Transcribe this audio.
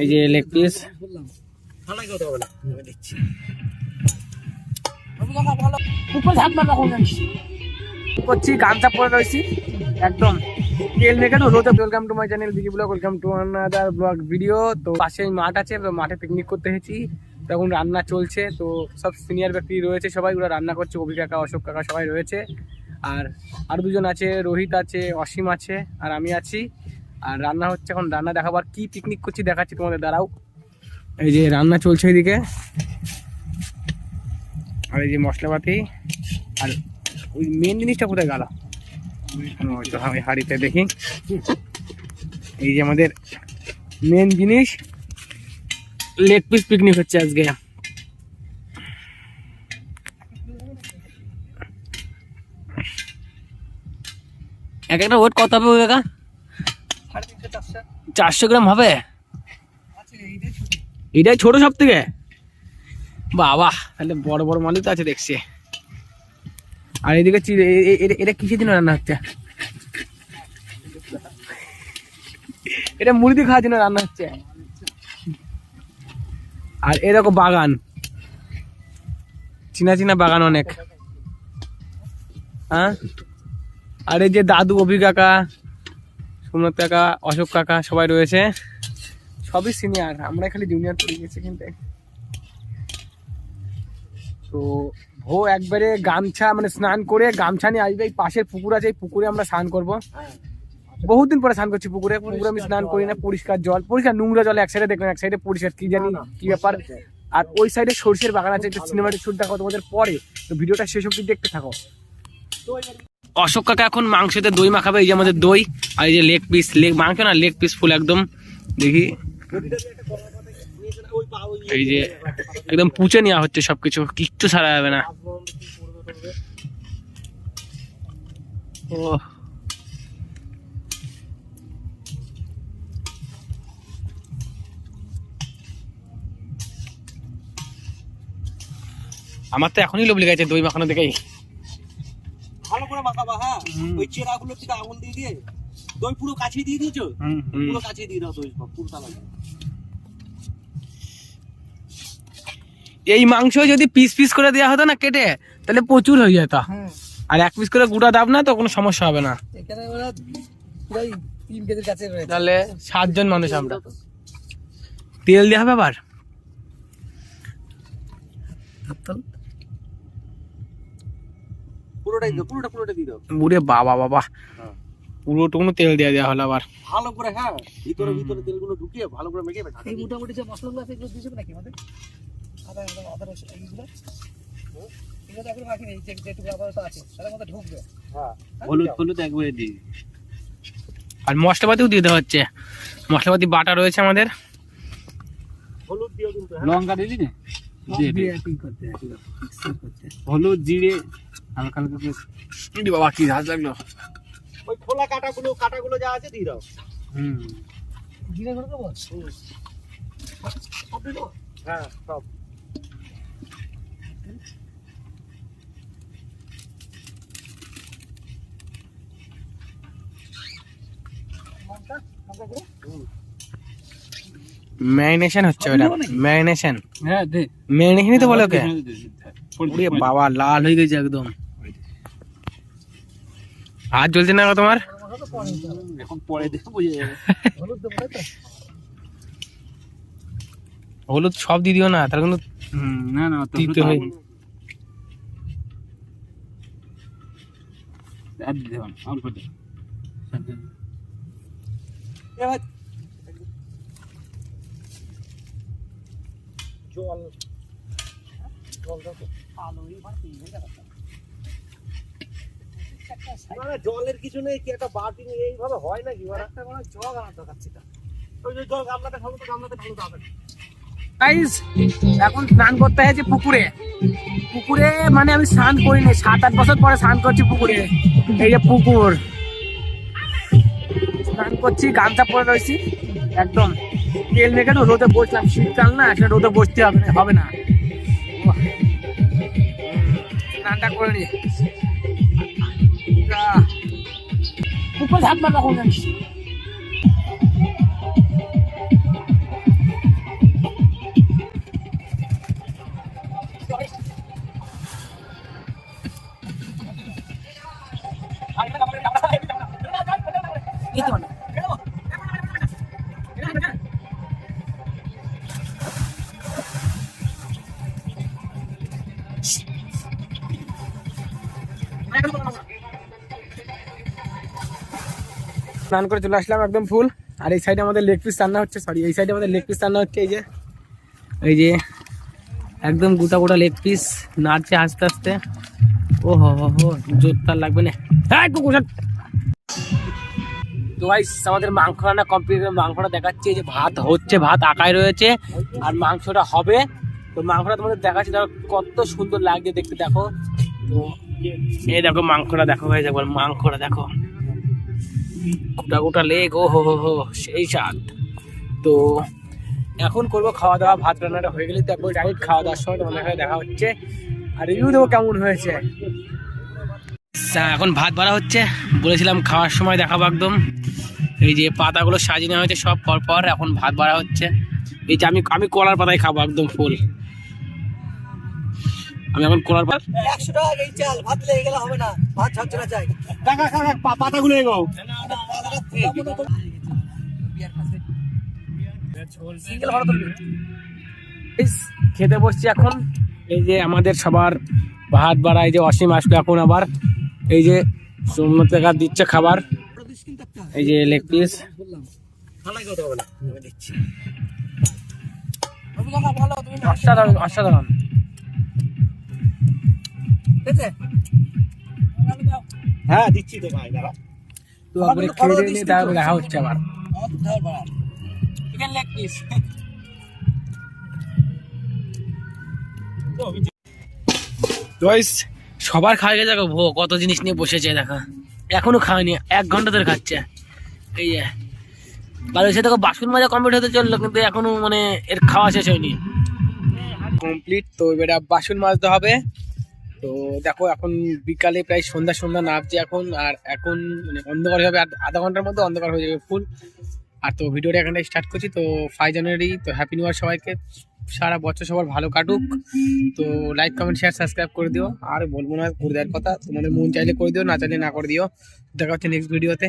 এই যে leg piece করছি একদম। টু মাই ভিডিও তো মাঠ আছে, তো মাঠে পিকনিক করতে তখন রান্না চলছে, তো সব সিনিয়র ব্যক্তি রয়েছে সবাই, ওরা রান্না করছে। অভি কাকা, অশোক কাকা সবাই রয়েছে। আর আর দুজন আছে, রোহিত আছে, অসীম আছে, আর আমি আছি। আর রান্না হচ্ছে এখন, রান্না দেখাবার কি পিকনিক করছি দেখাচ্ছি তোমাদের, দাঁড়াও। এই যে রান্না চলছে এদিকে। আর এই যে মশলাপাতি, আর ওই মেন জিনিসটা কোথায় গেল? আমি হাড়িতে দেখি। এই যে আমাদের মেন জিনিস লেগ পিস পিকনিক হচ্ছে আজকে। এক একটা ওয়েট কত হবে কাকা? চারশো। গ্রাম হবে? ছোট। এটাই ছোট সব থেকে বাবা তাহলে বড় বড় মালই তো আছে দেখছি। আর এদিকে এটা কিসের জন্য রান্না হচ্ছে? এটা মুরগি খাওয়ার জন্য রান্না হচ্ছে। আর এরকম বাগান। চিনা চিনা বাগান অনেক। হ্যাঁ? আর এই যে দাদু অভি কাকা সোমনাথ কাকা অশোক কাকা সবাই রয়েছে। সবই সিনিয়র আমরা খালি জুনিয়র পড়ে গেছি কিন্তু। তো ভো একবারে গামছা মানে স্নান করে গামছা নিয়ে আসবে এই পাশের পুকুর আছে এই পুকুরে আমরা স্নান করব। বহুদিন পরে স্নান করছি পুকুরে পুকুরে আমি স্নান করি না পরিষ্কার জল পরিষ্কার নোংরা জল এক সাইডে দেখলাম এক সাইডে পরিষ্কার কি জানি কি ব্যাপার। আর ওই সাইডে সর্ষের বাগান আছে একটা সিনেমাটিক শুট দেখো তোমাদের পরে। তো ভিডিওটা শেষ অব্দি দেখতে থাকো। অশোক কাকা এখন মাংসতে দই মাখাবে, এই যে আমাদের দই, আর এই যে লেগ পিস লেগ মাংস না লেগ পিস ফুল একদম, দেখি। এই যে একদম পুচে নেওয়া হচ্ছে সবকিছু, কিচ্ছু ছাড়া যাবে না। ও আমার তো এখনই লোভ লেগেছে দই মাখানো দেখেই। ওই চেরাগুলো থেকে আগুন দিয়ে দিয়ে দই পুরো কাছে দিয়ে দিয়েছ? পুরো কাছে দিয়ে দাও দই পুরো তালা এই মাংস যদি পিস পিস করে দেওয়া হতো না কেটে তাহলে প্রচুর হয়ে যেত। আর এক পিস করে গুঁড়া দাব না তো কোনো সমস্যা হবে না। তাহলে সাতজন মানুষ আমরা। তেল দেওয়া হবে আবার? পুরোটাই দাও পুরোটা পুরোটা দিয়ে দাও। বাবা বাবা। হ্যাঁ। পুরো টুকু তেল দেওয়া দেওয়া হলো আবার। ভালো করে হ্যাঁ ভিতরে ভিতরে তেলগুলো ঢুকিয়ে ভালো করে মেখে এই মোটামুটি যে মশলাগুলো আছে এগুলো দিয়েছে নাকি আমাদের? আদা আদা আদা রসুন এইগুলো এগুলো তো এখন যে যেটুকু আপাতত আছে তার মধ্যে ঢুকবে। হ্যাঁ। হলুদ হলুদ একবারে দিই। আর মশলাপাতিও দিয়ে দেওয়া হচ্ছে। মশলাপাতি বাটা রয়েছে আমাদের। হলুদ দিও কিন্তু হ্যাঁ। লঙ্কা দিবি না? দিয়ে হলুদ জিরে হালকা হালকা করে বাবা কি ঝাঁজ লাগল? ওই খোলা কাটাগুলো কাটাগুলো যা আছে দিয়ে দাও। হুম। জিরে করে দেবো? হ্যাঁ সব। ম্যারিনেশন হচ্ছে ওটা। ম্যারিনেশন হ্যাঁ দে। ম্যারিনেশনই তো বলে ওকে? হ্যাঁ। ওরে বাবা লাল হয়ে গেছে একদম। হাত জ্বলছে না তোমার। এখন পরে বোঝা যাবে হলুদ সব দিয়ে দিও না তার কিন্তু না না দিতে হয়। আর জল জল দাও তো। আলো? না, না, জলের কিছু নেই কি একটা বাটি নিয়ে এইভাবে হয় নাকি? ওরা একটা কোনো জগ আনার দরকার ছিল। ওই যে জল গামলাতে ঢালো তো গামলাতে ঢালো তো হবে গাইস এখন স্নান করতে হয়েছে পুকুরে। পুকুরে মানে আমি স্নান করিনি সাত আট বছর পরে স্নান করছি পুকুরে। এই যে পুকুর। স্নান করছি গামছা পরে রয়েছি একদম। তেল মেখে তো রোদে বসলাম শীতকাল না সেটা রোদে বসতে হবে না হবে না। স্নানটা করে নি Kupel hat man doch unentschieden. স্নান করে চলে আসলাম একদম ফুল। আর এই সাইডে আমাদের লেগ পিস রান্না হচ্ছে সরি এই সাইডে আমাদের লেগ পিস রান্না হচ্ছে, এই যে। এই যে একদম গোটা গোটা লেগ পিস নাড়ছে আস্তে আস্তে। ও হো হো হো জোর তার লাগবে না। তো গাইস আমাদের মাংস রান্না কমপ্লিট মাংসটা দেখাচ্ছে যে ভাত হচ্ছে, ভাত আঁকায় রয়েছে, আর মাংসটা হবে। তো মাংসটা তোমাদের দেখাচ্ছি, দেখো কত সুন্দর লাগছে দেখতে, দেখো। তো এই দেখো মাংসটা দেখো হয়ে যাবে মাংসটা দেখো। গোটা গোটা লেগ ও হো হো সেই স্বাদ। তো এখন করব খাওয়া দাওয়া ভাত রান্নাটা হয়ে গেলে তো একবার ডাইরেক্ট খাওয়া দাওয়ার সময় তোমাদের সাথে দেখা হচ্ছে। আর রিভিউ দেবো কেমন হয়েছে। এখন ভাত বাড়া হচ্ছে, বলেছিলাম খাওয়ার সময় দেখাবো একদম। এই যে পাতাগুলো সাজিয়ে নেওয়া হয়েছে সব পর পর এখন ভাত বাড়া হচ্ছে। এই যে আমি আমি কলার পাতায় খাব একদম ফুল আমি এখন কলার পাতা একশো টাকা এই চাল ভাত লেগে গেলে হবে না ভাত ঝরঝরা চাই কাকা পা- পাতাগুলো এগো খেতে বসছি এখন এই যে আমাদের সবার ভাত বাড়া এই যে অসীম আসবে এখন আবার এই যে সোমনাথ কাকা দিচ্ছে খাবার এই যে লেগ পিস অসাধারণ ঠান্ডা হ্যাঁ দিচ্ছি তো ভাই দাঁড়া তো একবারে খেয়ে দিয়ে নিয়ে তারপরে দেখা হচ্ছে আবার। চিকেন লেগ পিস সবার খাওয়া গেছে দেখো ভো কত জিনিস নিয়ে বসেছে দেখা। এখনও খাওয়ানি এক ঘণ্টা ধরে খাচ্ছে। এই যে বাড়ি দেখো বাসন মাজা কমপ্লিট হতে চলল কিন্তু এখনও মানে এর খাওয়া শেষ হয়নি। কমপ্লিট তো এবারে বাসন মাজতে হবে। তো দেখো, এখন বিকালে প্রায় সন্ধ্যা সন্ধ্যা নামছে এখন, আর এখন মানে অন্ধকার আর আধা ঘণ্টার মধ্যে অন্ধকার হয়ে যাবে ফুল আর তো ভিডিওটা এখানে স্টার্ট করছি, তো ফাইভ জানুয়ারি তো হ্যাপি নিউ ইয়ার সবাইকে। সারা বছর সবার ভালো কাটুক। তো লাইক কমেন্ট শেয়ার সাবস্ক্রাইব করে দিও। আর বলব না, ঘুরে দেওয়ার কথা, তোমাদের মন চাইলে করে দিও, না চাইলে না করে দিও। দেখা হচ্ছে নেক্সট ভিডিওতে